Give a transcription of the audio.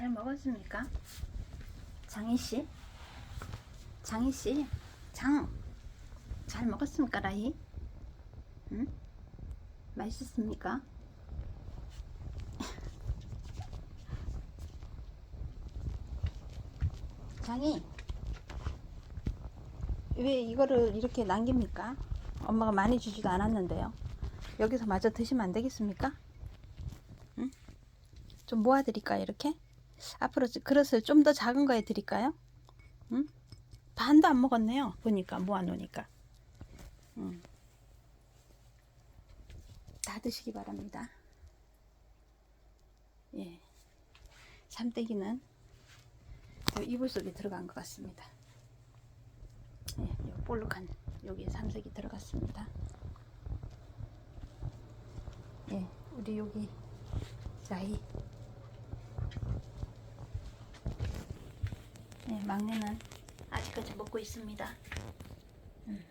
잘 먹었습니까? 장희 씨? 장희 씨? 장! 잘 먹었습니까, 라희? 응? 맛있습니까? 장희! 왜 이거를 이렇게 남깁니까? 엄마가 많이 주지도 않았는데요. 여기서 마저 드시면 안 되겠습니까? 응? 좀 모아드릴까요, 이렇게? 앞으로 그릇을 좀 더 작은 거에 드릴까요? 응? 반도 안 먹었네요. 보니까 모아놓으니까. 응. 다 드시기 바랍니다. 예. 저 이불 속에 들어간 것 같습니다. 예, 요 볼록한 여기 삼색이 들어갔습니다. 예, 우리 여기 라이. 예, 막내는 아직까지 먹고 있습니다. 음.